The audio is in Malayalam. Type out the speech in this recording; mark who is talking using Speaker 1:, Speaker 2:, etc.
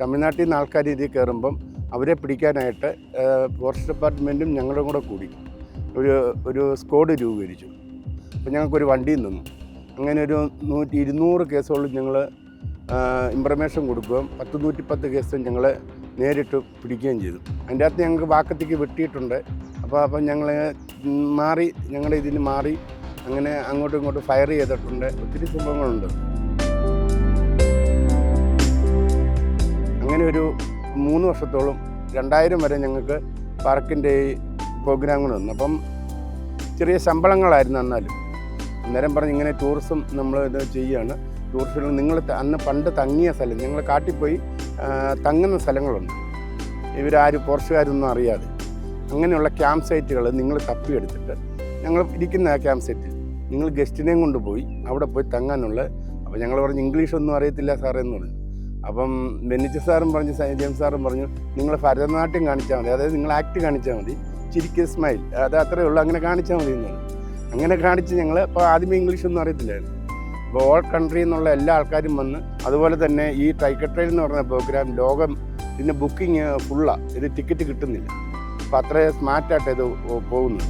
Speaker 1: തമിഴ്നാട്ടിൽ നിന്ന് ആൾക്കാർ ഇതിൽ കയറുമ്പം അവരെ പിടിക്കാനായിട്ട് ഫോറസ്റ്റ് ഡിപ്പാർട്ട്മെന്റും ഞങ്ങളും കൂടെ കൂടി. ഒരു ഒരു സ്ക്വാഡ് രൂപീകരിച്ചു. അപ്പോൾ ഞങ്ങൾക്കൊരു വണ്ടിയിൽ നിന്നു അങ്ങനെ ഒരു നൂറ്റി ഇരുന്നൂറ് കേസുകളിൽ ഞങ്ങൾ ഇൻഫർമേഷൻ കൊടുക്കുകയും പത്ത് നൂറ്റിപ്പത്ത് കേസ് ഞങ്ങൾ നേരിട്ട് പിടിക്കുകയും ചെയ്തു. അതിന്റെ അകത്ത് ഞങ്ങൾക്ക് വാക്കത്തേക്ക് വെട്ടിയിട്ടുണ്ട്. അപ്പോൾ അപ്പം ഞങ്ങൾ മാറി ഞങ്ങളുടെ ഇതിന് മാറി അങ്ങനെ അങ്ങോട്ടും ഇങ്ങോട്ടും ഫയർ ചെയ്തിട്ടുണ്ട്. ഒത്തിരി സംഭവങ്ങളുണ്ട്. ഒരു മൂന്ന് വർഷത്തോളം രണ്ടായിരം വരെ ഞങ്ങൾക്ക് പാർക്കിന്റെ ഈ പ്രോഗ്രാമുകൾ വന്നു അപ്പം ചെറിയ ശമ്പളങ്ങളായിരുന്നു എന്നാലും. അന്നേരം പറഞ്ഞ് ഇങ്ങനെ ടൂറിസം നമ്മൾ ഇത് ചെയ്യുകയാണ് ടൂറിസ്റ്റുകൾ നിങ്ങൾ അന്ന് പണ്ട് തങ്ങിയ സ്ഥലം ഞങ്ങൾ കാട്ടിപ്പോയി തങ്ങുന്ന സ്ഥലങ്ങളുണ്ട്. ഇവരാരും പോർച്ചുകാരൊന്നും അറിയാതെ. അങ്ങനെയുള്ള ക്യാമ്പ് സൈറ്റുകൾ നിങ്ങൾ തപ്പിയെടുത്തിട്ട് ഞങ്ങൾ ഇരിക്കുന്ന ആ ക്യാമ്പ് സൈറ്റിൽ നിങ്ങൾ ഗസ്റ്റിനെയും കൊണ്ടുപോയി അവിടെ പോയി തങ്ങാനുള്ള. അപ്പോൾ ഞങ്ങൾ പറഞ്ഞു ഇംഗ്ലീഷൊന്നും അറിയത്തില്ല സാറേ എന്ന് പറഞ്ഞു. അപ്പം ബെന്നിച്ച സാറും പറഞ്ഞു ജെയിംസ് സാറും പറഞ്ഞു നിങ്ങൾ ഭരതനാട്യം കാണിച്ചാൽ മതി അതായത് നിങ്ങൾ ആക്ട് കാണിച്ചാൽ മതി ചിരിക്ക് സ്മൈൽ അത് അത്രയേ ഉള്ളൂ അങ്ങനെ കാണിച്ചാൽ മതി എന്നാണ് അങ്ങനെ കാണിച്ച് ഞങ്ങൾ ഇപ്പോൾ ആദ്യമേ ഇംഗ്ലീഷ് ഒന്നും അറിയത്തില്ലായിരുന്നു. അപ്പോൾ ഓൾ കൺട്രി എന്നുള്ള എല്ലാ ആൾക്കാരും വന്ന് അതുപോലെ തന്നെ ഈ ടൈക്കട്രെയിൽ എന്ന് പറഞ്ഞ പ്രോഗ്രാം ലോകം ഇതിന് ബുക്കിംഗ് ഫുള്ളാണ് ഇത് ടിക്കറ്റ് കിട്ടുന്നില്ല. അപ്പോൾ അത്രയും സ്മാർട്ടായിട്ട് ഇത് പോകുന്നു